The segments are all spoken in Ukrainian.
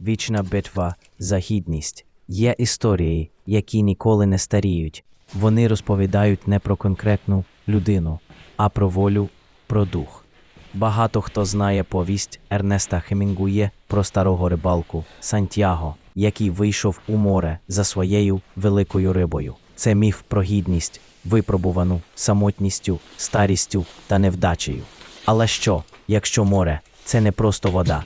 Вічна битва за гідність. Є історії, які ніколи не старіють. Вони розповідають не про конкретну людину, а про волю, про дух. Багато хто знає повість Ернеста Хемінгує про старого рибалку Сантьяго, який вийшов у море за своєю великою рибою. Це міф про гідність, випробувану самотністю, старістю та невдачею. Але що, якщо море це не просто вода?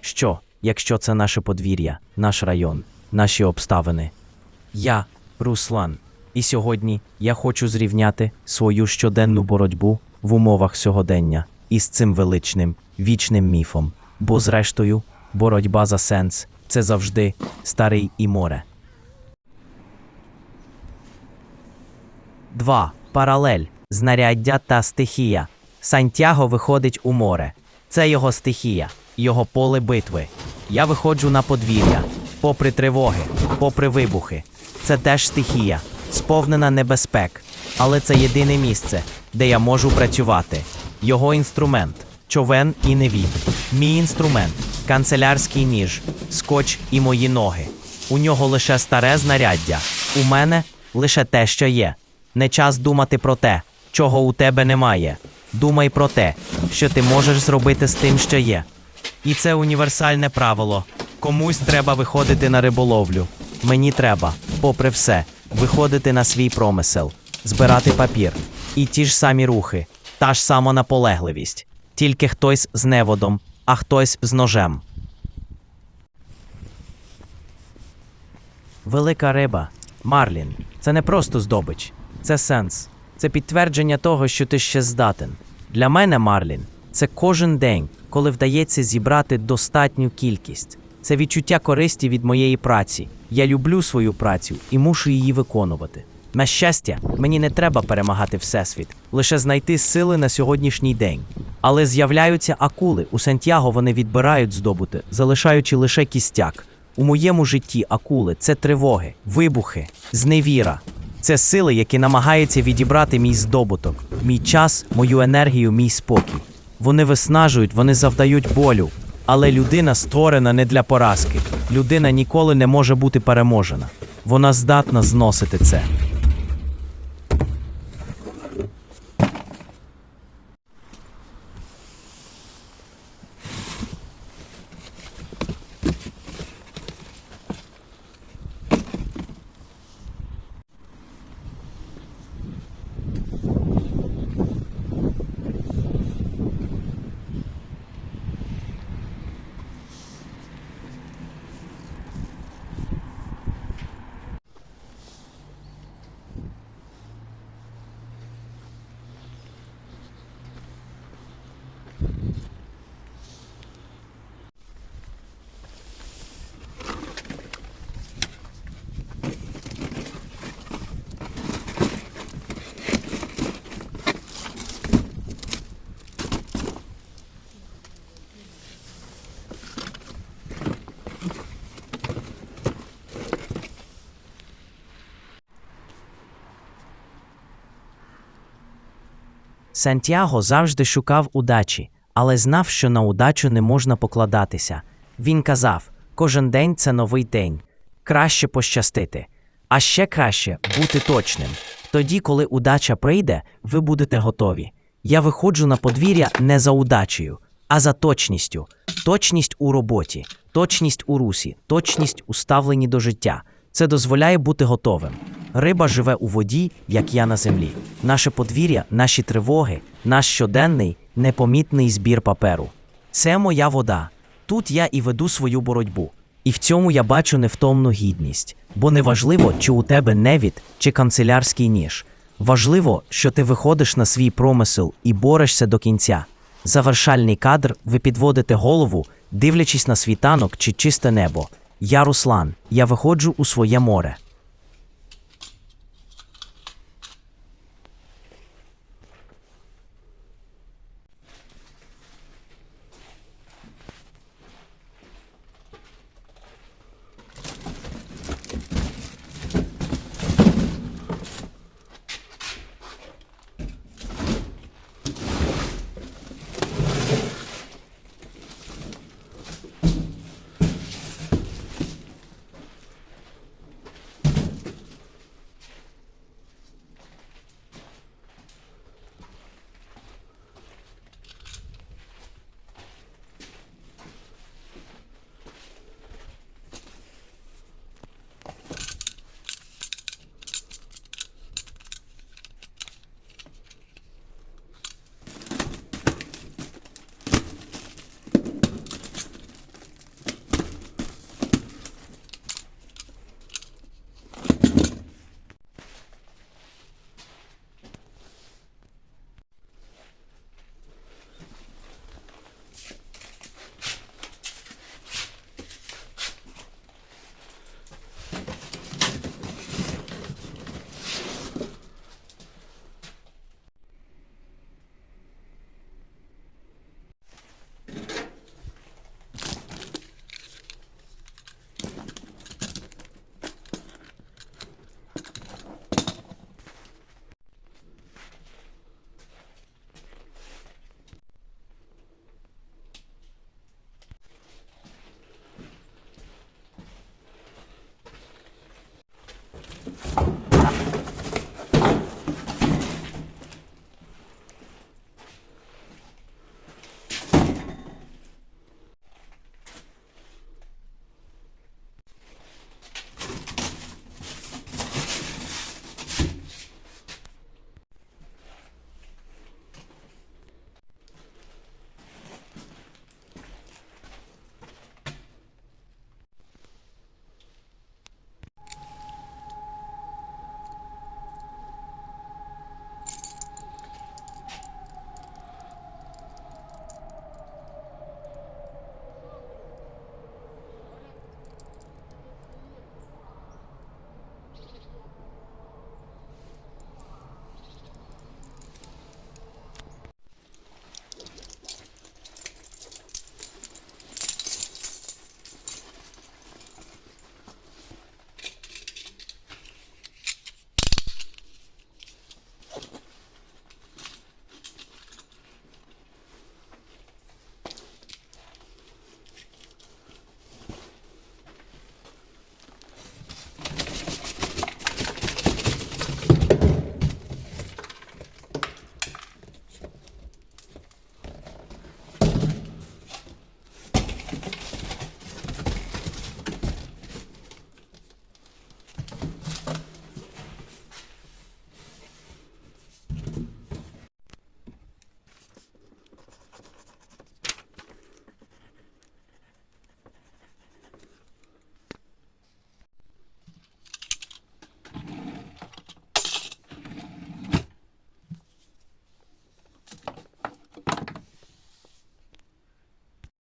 Що, якщо це наше подвір'я, наш район, наші обставини? Я Руслан, і сьогодні я хочу зрівняти свою щоденну боротьбу в умовах сьогодення із цим величним вічним міфом. Бо, зрештою, боротьба за сенс це завжди старий і море. 2. Паралель. Знаряддя та стихія. Сантьяго виходить у море. Це його стихія, його поле битви. Я виходжу на подвір'я, попри тривоги, попри вибухи. Це теж стихія, сповнена небезпек. Але це єдине місце, де я можу працювати. Його інструмент човен і невід. Мій інструмент канцелярський ніж, скотч і мої ноги. У нього лише старе знаряддя. У мене лише те, що є. Не час думати про те, чого у тебе немає. Думай про те, що ти можеш зробити з тим, що є. І це універсальне правило. Комусь треба виходити на риболовлю. Мені треба, попри все, виходити на свій промисел, збирати папір. І ті ж самі рухи, та ж сама наполегливість. Тільки хтось з неводом, а хтось з ножем. Велика риба, Марлін, це не просто здобич, це сенс. Це підтвердження того, що ти ще здатен. Для мене, Марлін, це кожен день, коли вдається зібрати достатню кількість. Це відчуття користі від моєї праці. Я люблю свою працю і мушу її виконувати. На щастя, мені не треба перемагати Всесвіт, лише знайти сили на сьогоднішній день. Але з'являються акули. У Сантьяго вони відбирають здобути, залишаючи лише кістяк. У моєму житті акули це тривоги, вибухи, зневіра. Це сили, які намагаються відібрати мій здобуток, мій час, мою енергію, мій спокій. Вони виснажують, вони завдають болю. Але людина створена не для поразки. Людина ніколи не може бути переможена. Вона здатна зносити це. Сантьяго завжди шукав удачі, але знав, що на удачу не можна покладатися. Він казав: кожен день це новий день. Краще пощастити, а ще краще бути точним. Тоді, коли удача прийде, ви будете готові. Я виходжу на подвір'я не за удачею, а за точністю. Точність у роботі, точність у русі, точність у ставленні до життя. Це дозволяє бути готовим. Риба живе у воді, як я на землі. Наше подвір'я, наші тривоги, наш щоденний непомітний збір паперу. Це моя вода. Тут я і веду свою боротьбу. І в цьому я бачу невтомну гідність. Бо не важливо, чи у тебе невід, чи канцелярський ніж. Важливо, що ти виходиш на свій промисел і борешся до кінця. Завершальний кадр ви підводите голову, дивлячись на світанок чи чисте небо. Я Руслан, я виходжу у своє море.